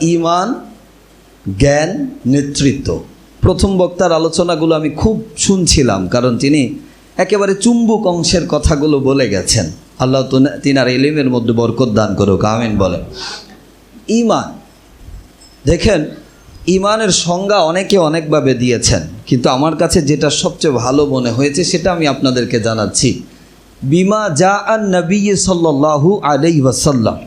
ইমান, জ্ঞান, নেতৃত্ব। প্রথম বক্তার আলোচনাগুলো আমি খুব শুনছিলাম, কারণ তিনি একেবারে চুম্বক অংশের কথাগুলো বলে গেছেন। আল্লাহ তুনা- তিনার এলিমের মধ্যে বরকত দান করুক, আমিন বলেন। ইমান, দেখেন, ইমানের সংজ্ঞা অনেকে অনেকভাবে দিয়েছেন, কিন্তু আমার কাছে যেটা সবচেয়ে ভালো মনে হয়েছে সেটা আমি আপনাদেরকে জানাচ্ছি। বিমা যা আন নবী সাল্লাহু আলাই ওয়াসাল্লাম।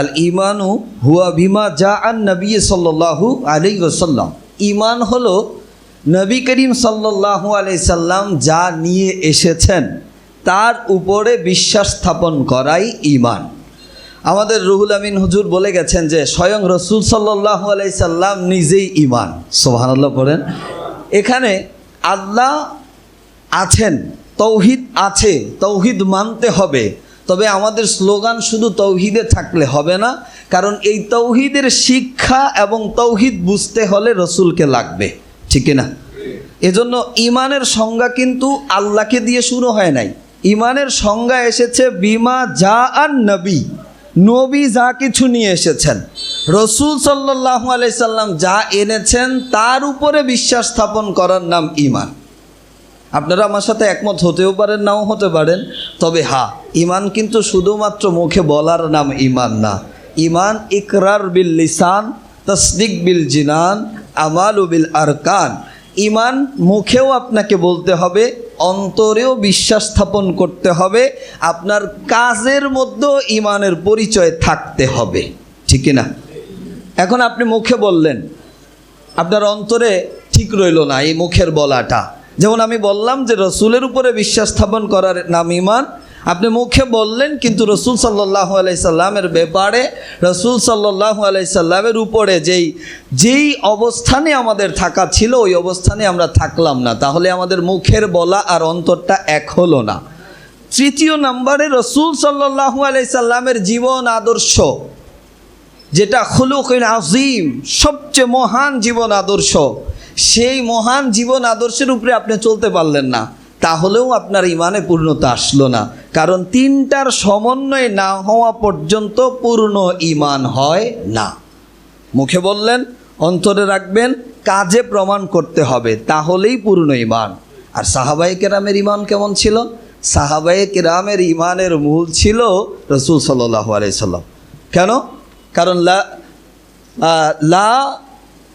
আল ইমানু হুয়া বিমা যা আন নবী সাল্লাহু আলাই ওসাল্লাম ইমান হলো নবী করিম সাল্লাহু আলাই সাল্লাম যা নিয়ে এসেছেন, তার উপরে বিশ্বাস স্থাপন করাই ইমান আমাদের রুহুল আমিন হুজুর বলে গেছেন যে, স্বয়ং রসুল সাল্লাহ আলাই সাল্লাম নিজেই ইমান সোহানাল্লাহ পড়েন। এখানে আল্লাহ আছেন, তৌহিদ আছে, তৌহিদ মানতে হবে। তবে আমাদের স্লোগান শুধু তৌহিদে থাকলে হবে না, কারণ এই তৌহিদের শিক্ষা এবং তৌহিদ বুঝতে হলে রসুলকে লাগবে, ঠিক না এজন্য ইমানের সংজ্ঞা কিন্তু আল্লাহকে দিয়ে শুরু হয় নাই। ইমানের সংজ্ঞা এসেছে, বিমা যা আর নবী নবী যা কিছু নিয়ে এসেছেন। রসুল সাল্লাহ আলাইসাল্লাম যা এনেছেন, তার উপরে বিশ্বাস স্থাপন করার নাম ইমান। আপনারা আমার সাথে একমত হতেও পারেন, নাও হতে পারেন। তবে হা ইমান কিন্তু শুধুমাত্র মুখে বলার নাম ইমান না। ইমান ইকরার বিল লিসান, তসদিক বিল জিনান, আমাল বিল আরকান। ইমান মুখেও আপনাকে বলতে হবে, অন্তরেও বিশ্বাস স্থাপন করতে হবে, আপনার কাজের মধ্যেও ইমানের পরিচয় থাকতে হবে। ঠিক না? এখন আপনি মুখে বললেন, আপনার অন্তরে ঠিক রইল না এই মুখের বলাটা। যেমন আমি বললাম যে রসুলের উপরে বিশ্বাস স্থাপন করার নাম ইমান আপনি মুখে বললেন, কিন্তু রসুল সাল্লাহ আলাইসাল্লামের ব্যাপারে, রসুল সাল্লাহ আলাইসাল্লামের উপরে যেই যেই অবস্থানে আমাদের থাকা ছিল, ওই অবস্থানে আমরা থাকলাম না। তাহলে আমাদের মুখের বলা আর অন্তরটা এক হলো না। তৃতীয় নম্বরে রসুল সাল্লাহ আলাইসাল্লামের জীবন আদর্শ, যেটা খুলুকিন আজিম সবচেয়ে মহান জীবন আদর্শ সেই মহান জীবন আদর্শের উপরে আপনি চলতে পারলেন না, তাহলেও আপনার ইমানে পূর্ণতা আসলো না। কারণ তিনটার সমন্বয় না হওয়া পর্যন্ত পূর্ণ ইমান হয় না। মুখে বললেন, অন্তরে রাখবেন, কাজে প্রমাণ করতে হবে, তাহলেই পূর্ণ ইমান। আর সাহাবাই কেরামের ইমান কেমন ছিল? সাহাবাই কেরামের ইমানের মূল ছিল রসুল সাল্লাহ আলাইসাল্লাম কেন? কারণ লা লা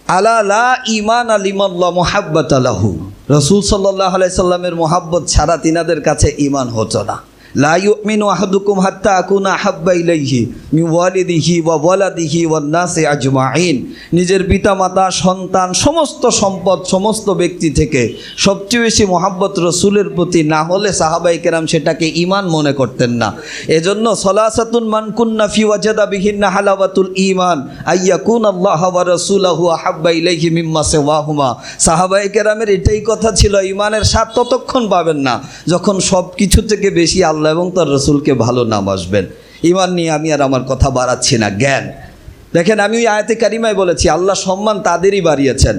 আলা লা ইমান আলিমাল্লা মোহাব্বত আলাহু রসুল সাল্লাহ আলাইসাল্লামের মোহাব্বত ছাড়া তিনাদের কাছে ইমান হতো না। আহাদুকুম মি নিজের পিতামাতা সন্তান, সমস্ত সম্পদ, সমস্ত ব্যক্তি থেকে সবচেয়ে বেশি মোহাব্বত রসুলের প্রতি না হলে সাহাবাই কেরাম সেটাকে ইমান মনে করতেন না। এজন্য সলাসাতুন মানকুন্না ফি ওয়াজাদা বিহিন্না হালাওয়াতুল ইমান আইয়াকুন আল্লাহ ওয়া রাসূলাহু আহাব্বা ইলাইহি মিম্মা সিওয়াহুমা। সাহাবাই কেরামের এটাই কথা ছিল ইমানের স্বাদ ততক্ষণ পাবেন না। যখন সব কিছু থেকে বেশি আল্লাহ এবং তার রসুলকে ভালো নাম আসবেন। ইমান নিয়ে আমি আর আমার কথা বাড়াচ্ছি না, জ্ঞান। দেখেন, আমি ওই আয়াতে কারিমায় বলেছি, আল্লাহ সম্মান তাদেরই বাড়িয়েছেন।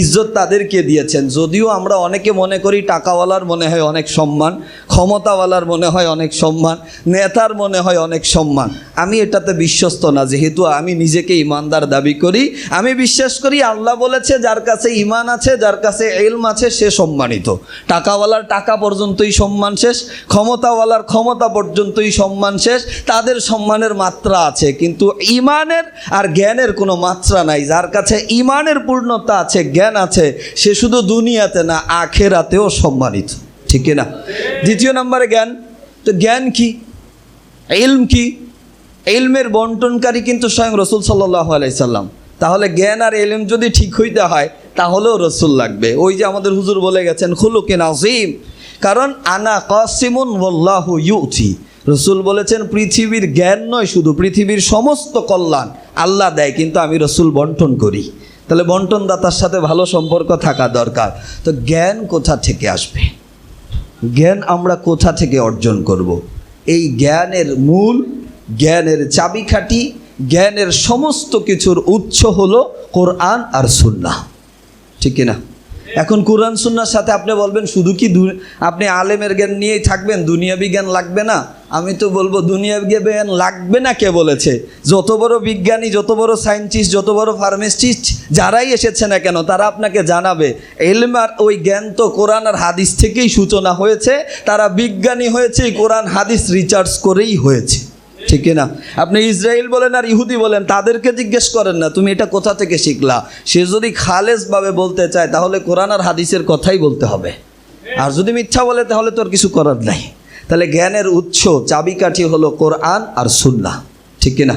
ইজ্জত তাদেরকে দিয়েছেন। যদিও আমরা অনেকে মনে করি টাকাওয়ালার মনে হয় অনেক সম্মান, ক্ষমতাওয়ালার মনে হয় অনেক সম্মান, নেতার মনে হয় অনেক সম্মান। আমি এটাতে বিশ্বস্ত না, যেহেতু আমি নিজেকে ইমানদার দাবি করি। আমি বিশ্বাস করি আল্লাহ বলেছে, যার কাছে ইমান আছে, যার কাছে এলম আছে, সে সম্মানিত। টাকাওয়ালার টাকা পর্যন্তই সম্মান শেষ, ক্ষমতাওয়ালার ক্ষমতা পর্যন্তই সম্মান শেষ। তাদের সম্মানের মাত্রা আছে, কিন্তু ইমানের আর জ্ঞানের কোনো মাত্রা নাই। যার কাছে ইমানের পূর্ণতা আছে জ্ঞান আছে, সে শুধু দুনিয়াতে না, আখেরাতেও সম্মানিত। ঠিক না দ্বিতীয় নম্বরে জ্ঞান। তো জ্ঞান কি? এলম কি? এলমের বন্টনকারী কিন্তু স্বয়ং রসুল সাল্লাহ আলাইসাল্লাম তাহলে জ্ঞান আর এলম যদি ঠিক হইতে হয়, তাহলেও রসুল লাগবে। ওই যে আমাদের হুজুর বলে গেছেন, খুলুকিন আজিম কারণ, আনা কাসিমুন ওয়াল্লাহু ইউথি রসুল বলেছেন, পৃথিবীর জ্ঞান নয় শুধু, পৃথিবীর সমস্ত কল্যাণ আল্লাহ দেয়, কিন্তু আমি রসুল বন্টন করি। তাহলে বন্টনদাতার সাথে ভালো সম্পর্ক থাকা দরকার। তো জ্ঞান কোথা থেকে আসবে? জ্ঞান আমরা কোথা থেকে অর্জন করব। এই জ্ঞানের মূল, জ্ঞানের চাবিকাঠি, জ্ঞানের সমস্ত কিছুর উৎস হলো কোরআন আর সুন্না ঠিক কিনা? এখন কোরআন সুন্নার সাথে আপনি বলবেন, শুধু কি আপনি আলেমের জ্ঞান নিয়েই থাকবেন দুনিয়া বিজ্ঞান লাগবে না। আমি তো বলব দুনিয়া জ্ঞান লাগবে না কে বলেছে? যত বড় বিজ্ঞানী, যত বড় সায়েন্টিস্ট, যত বড় ফার্মাসিস্ট যারাই এসেছে না কেন, তারা আপনাকে জানাবে। এলম আর ওই জ্ঞান তো কোরআন আর হাদিস থেকেই সূচনা হয়েছে। তারা বিজ্ঞানী হয়েছে, কোরআন হাদিস রিচার্জ করেই হয়েছে। ঠিক না? আপনি ইসরায়েল বলেন আর ইহুদি বলেন, তাদেরকে জিজ্ঞেস করেন না, তুমি এটা কোথা থেকে শিখলা? সে যদি খালেজভাবে বলতে চায়, তাহলে কোরআন আর হাদিসের কথাই বলতে হবে। আর যদি মিথ্যা বলে, তাহলে তোর কিছু করার নাই। তাহলে জ্ঞানের উৎস, চাবিকাঠি হলো কোরআন আর সুন্না ঠিক না?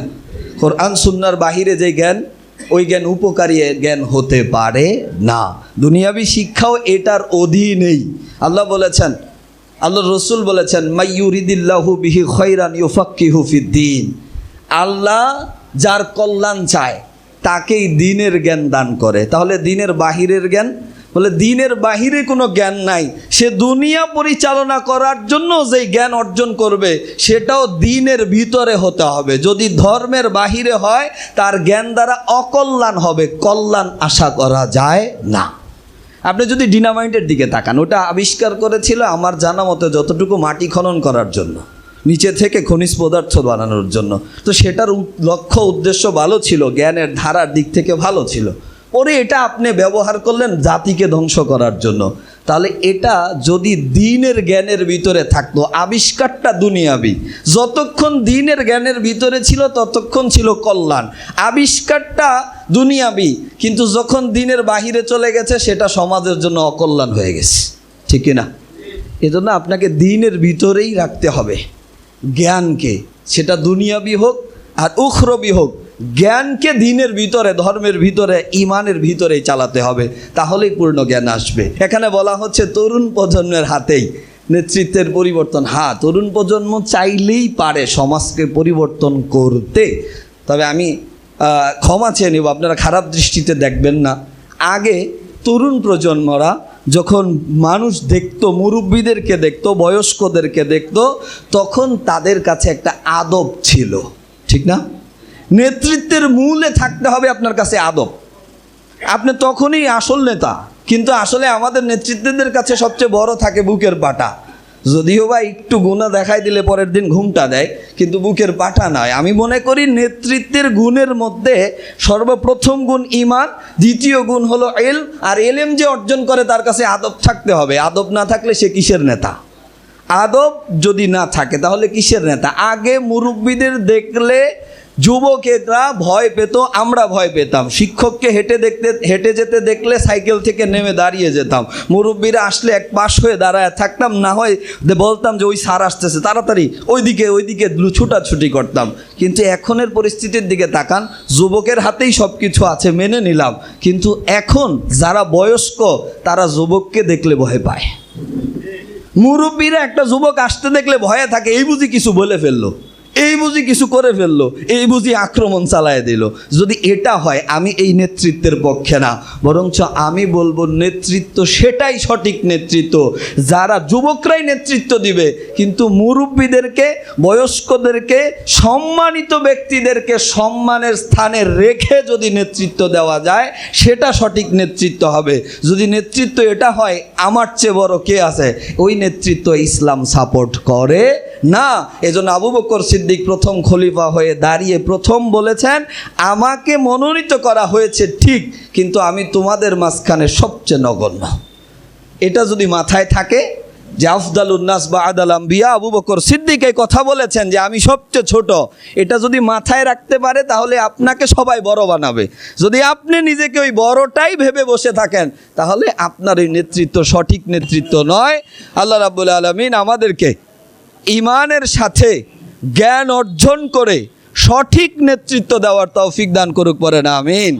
কোরআন সুন্নার বাহিরে যে জ্ঞান, ওই জ্ঞান উপকারী জ্ঞান হতে পারে না। দুনিয়াবি শিক্ষাও এটার অধীনেই। আল্লাহ বলেছেন আল্লাহ রসুল বলেছেন মাইয়ুরিদিল্লাহু বিহি খৈরান ইউফাক্কিহু ফিদ্দিন। আল্লাহ যার কল্যাণ চায়, তাকেই দিনের জ্ঞান দান করে। তাহলে দিনের বাহিরের জ্ঞান? বলে, দিনের বাহিরে কোনো জ্ঞান নাই। সে দুনিয়া পরিচালনা করার জন্য যে জ্ঞান অর্জন করবে, সেটাও দিনের ভিতরে হতে হবে। যদি ধর্মের বাহিরে হয়, তার জ্ঞান দ্বারা অকল্যাণ হবে। কল্যাণ আশা করা যায় না। আপনি যদি ডিনামাইটের দিকে তাকান, ওটা আবিষ্কার করেছিল আমার জানা মতো যতটুকু মাটি খনন করার জন্য, নিচে থেকে খনিজ পদার্থ বানানোর জন্য। তো সেটার লক্ষ্য, উদ্দেশ্য ভালো ছিল, জ্ঞানের ধারার দিক থেকে ভালো ছিল। পরে এটা আপনি ব্যবহার করলেন জাতিকে ধ্বংস করার জন্য। তাহলে এটা যদি দিনের জ্ঞানের ভিতরে থাকতো, আবিষ্কারটা দুনিয়াবি। যতক্ষণ দিনের জ্ঞানের ভিতরে ছিল, ততক্ষণ ছিল কল্যাণ। আবিষ্কারটা দুনিয়াবি, কিন্তু যখন দিনের বাহিরে চলে গেছে, সেটা সমাজের জন্য অকল্যাণ হয়ে গেছে। ঠিক না এজন্য আপনাকে দিনের ভিতরেই রাখতে হবে। জ্ঞানকে, সেটা দুনিয়াবি হোক আর উখরবি হোক জ্ঞানকে দিনের ভিতরে, ধর্মের ভিতরে, ইমানের ভিতরেই চালাতে হবে, তাহলেই পূর্ণ জ্ঞান আসবে। এখানে বলা হচ্ছে তরুণ প্রজন্মের হাতেই নেতৃত্বের পরিবর্তন। হ্যাঁ তরুণ প্রজন্ম চাইলেই পারে সমাজকে পরিবর্তন করতে। তবে আমি ক্ষমা চেয়ে নেব, আপনারা খারাপ দৃষ্টিতে দেখবেন না। আগে তরুণ প্রজন্মরা যখন মানুষ দেখতো, মুরব্বীদেরকে দেখতো, বয়স্কদেরকে দেখতো, তখন তাদের কাছে একটা আদব ছিল। ঠিক না? নেতৃত্বের মূলে থাকতে হবে আপনার কাছে আদব। আপনি তখনই আসল নেতা, কিন্তু আসলে আমাদের নেতৃত্বদের কাছে সবচেয়ে বড় থাকে বুকের পাটা। যদিও বা একটু গুণা দেখাই দিলে পরের দিন ঘুমটা দেয়, কিন্তু বুকের পাটা নয়। আমি মনে করি নেতৃত্বের গুণের মধ্যে সর্বপ্রথম গুণ ইমান দ্বিতীয় গুণ হলো এল, আর এলেম যে অর্জন করে তার কাছে আদব থাকতে হবে। আদব না থাকলে সে কিসের নেতা? আদব যদি না থাকে, তাহলে কিসের নেতা? আগে মুরব্বীদের দেখলে যুবকেরা ভয় পেত, আমরা ভয় পেতাম। শিক্ষককে হেঁটে দেখতে, হেঁটে যেতে দেখলে সাইকেল থেকে নেমে দাঁড়িয়ে যেতাম। মুরব্বীরা আসলে এক পাশ হয়ে দাঁড়ায়, থাকতাম, না হয় বলতাম যে ওই সার আসতেছে, তাড়াতাড়ি ওইদিকে ওইদিকে ছুটাছুটি করতাম। কিন্তু এখনের পরিস্থিতির দিকে তাকান, যুবকের হাতেই সব কিছু আছে, মেনে নিলাম। কিন্তু এখন যারা বয়স্ক, তারা যুবককে দেখলে ভয় পায়। মুরব্বীরা একটা যুবক আসতে দেখলে ভয়ে থাকে, এই বুঝি কিছু বলে ফেলল। এই বুঝি কিছু করে ফেলল, এই বুঝি আক্রমণ চালায় দিল। যদি এটা হয়, আমি এই নেতৃত্বের পক্ষে না, বরঞ্চ আমি বলব নেতৃত্ব সেটাই সঠিক নেতৃত্ব। যারা যুবকরাই নেতৃত্ব দিবে, কিন্তু মুরব্বীদেরকে, বয়স্কদেরকে, সম্মানিত ব্যক্তিদেরকে সম্মানের স্থানে রেখে যদি নেতৃত্ব দেওয়া যায়, সেটা সঠিক নেতৃত্ব হবে। যদি নেতৃত্ব এটা হয়, আমার চেয়ে বড় কে আছে? ওই নেতৃত্ব ইসলাম সাপোর্ট করে না। এজন্য আবু বকর সিদ্দিক প্রথম খলিফা হয়ে দাঁড়িয়ে প্রথম বলেছেন, আমাকে মনোনীত করা হয়েছে ঠিক, কিন্তু আমি তোমাদের মাঝখানে সবচেয়ে নগণ্য। এটা যদি মাথায় থাকে, যে আফদাল উন্নাস বা আদাল আম্বিয়া, আবু বকর সিদ্দিক এই কথা বলেছেন যে, আমি সবচেয়ে ছোট। এটা যদি মাথায় রাখতে পারে, তাহলে আপনাকে সবাই বড় বানাবে। যদি আপনি নিজেকে ওই বড়টাই ভেবে বসে থাকেন, তাহলে আপনার এই নেতৃত্ব সঠিক নেতৃত্ব নয়। আল্লাহ রাবুল আলমিন আমাদেরকে ইমানের সাথে জ্ঞান অর্জন করে সঠিক নেতৃত্ব দেওয়ার তৌফিক দান করুক পরে না আমিন।